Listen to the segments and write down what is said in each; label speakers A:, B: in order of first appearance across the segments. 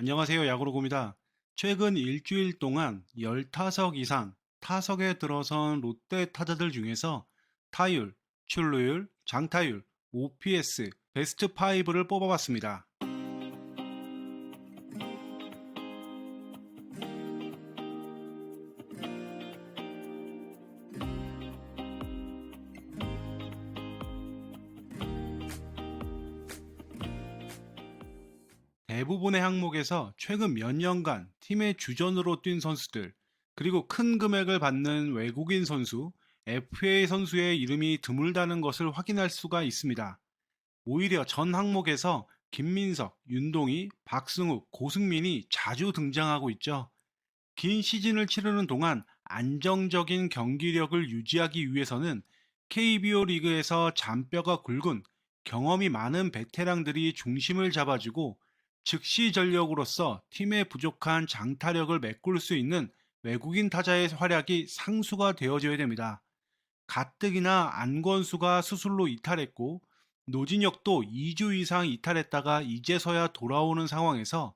A: 안녕하세요. 야구로고입니다. 최근 일주일 동안 15석 이상 타석에 들어선 롯데 타자들 중에서 타율, 출루율, 장타율, OPS, 베스트 5를 뽑아봤습니다. 대부분의 항목에서 최근 몇 년간 팀의 주전으로 뛴 선수들, 그리고 큰 금액을 받는 외국인 선수, FA 선수의 이름이 드물다는 것을 확인할 수가 있습니다. 오히려 전 항목에서 김민석, 윤동희, 박승욱, 고승민이 자주 등장하고 있죠. 긴 시즌을 치르는 동안 안정적인 경기력을 유지하기 위해서는 KBO 리그에서 잔뼈가 굵은 경험이 많은 베테랑들이 중심을 잡아주고 즉시 전력으로서 팀의 부족한 장타력을 메꿀 수 있는 외국인 타자의 활약이 상수가 되어줘야 됩니다. 가뜩이나 안건수가 수술로 이탈했고 노진혁도 2주 이상 이탈했다가 이제서야 돌아오는 상황에서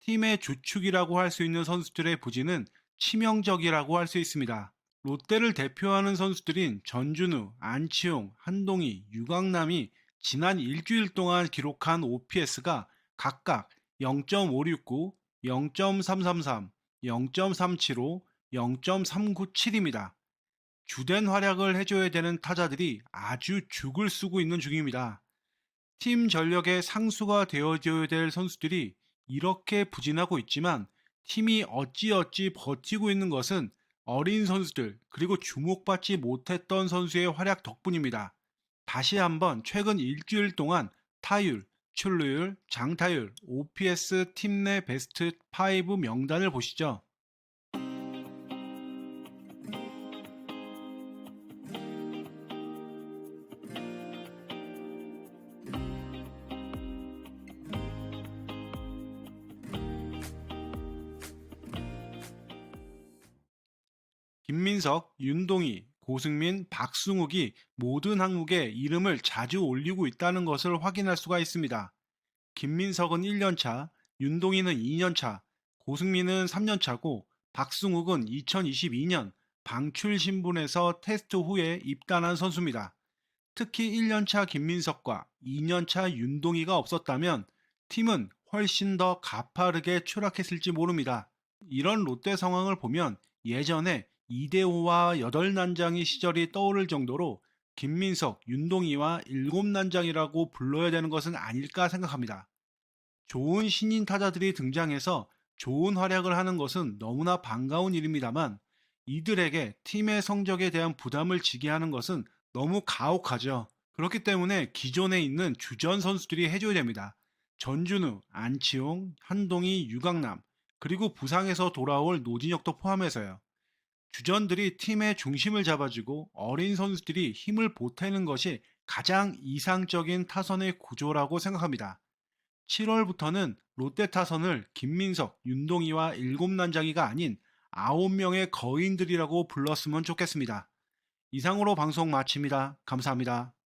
A: 팀의 주축이라고 할 수 있는 선수들의 부진은 치명적이라고 할 수 있습니다. 롯데를 대표하는 선수들인 전준우, 안치홍, 한동희, 유강남이 지난 일주일 동안 기록한 OPS가 각각 0.569, 0.333, 0.375, 0.397입니다. 주된 활약을 해줘야 되는 타자들이 아주 죽을 쓰고 있는 중입니다. 팀 전력의 상수가 되어줘야 될 선수들이 이렇게 부진하고 있지만 팀이 어찌어찌 버티고 있는 것은 어린 선수들 그리고 주목받지 못했던 선수의 활약 덕분입니다. 다시 한번 최근 일주일 동안 타율, 출루율, 장타율, OPS 팀 내 베스트 5 명단을 보시죠. 김민석, 윤동희, 고승민, 박승욱이 모든 항목에 이름을 자주 올리고 있다는 것을 확인할 수가 있습니다. 김민석은 1년차, 윤동희는 2년차, 고승민은 3년차고 박승욱은 2022년 방출 신분에서 테스트 후에 입단한 선수입니다. 특히 1년차 김민석과 2년차 윤동희가 없었다면 팀은 훨씬 더 가파르게 추락했을지 모릅니다. 이런 롯데 상황을 보면 예전에 이대호와 여덟 난장이 시절이 떠오를 정도로 김민석, 윤동희와 일곱 난장이라고 불러야 되는 것은 아닐까 생각합니다. 좋은 신인 타자들이 등장해서 좋은 활약을 하는 것은 너무나 반가운 일입니다만 이들에게 팀의 성적에 대한 부담을 지게 하는 것은 너무 가혹하죠. 그렇기 때문에 기존에 있는 주전 선수들이 해줘야 됩니다. 전준우, 안치홍, 한동희, 유강남, 그리고 부상에서 돌아올 노진혁도 포함해서요. 주전들이 팀의 중심을 잡아주고 어린 선수들이 힘을 보태는 것이 가장 이상적인 타선의 구조라고 생각합니다. 7월부터는 롯데 타선을 김민석, 윤동희와 일곱난장이가 아닌 9명의 거인들이라고 불렀으면 좋겠습니다. 이상으로 방송 마칩니다. 감사합니다.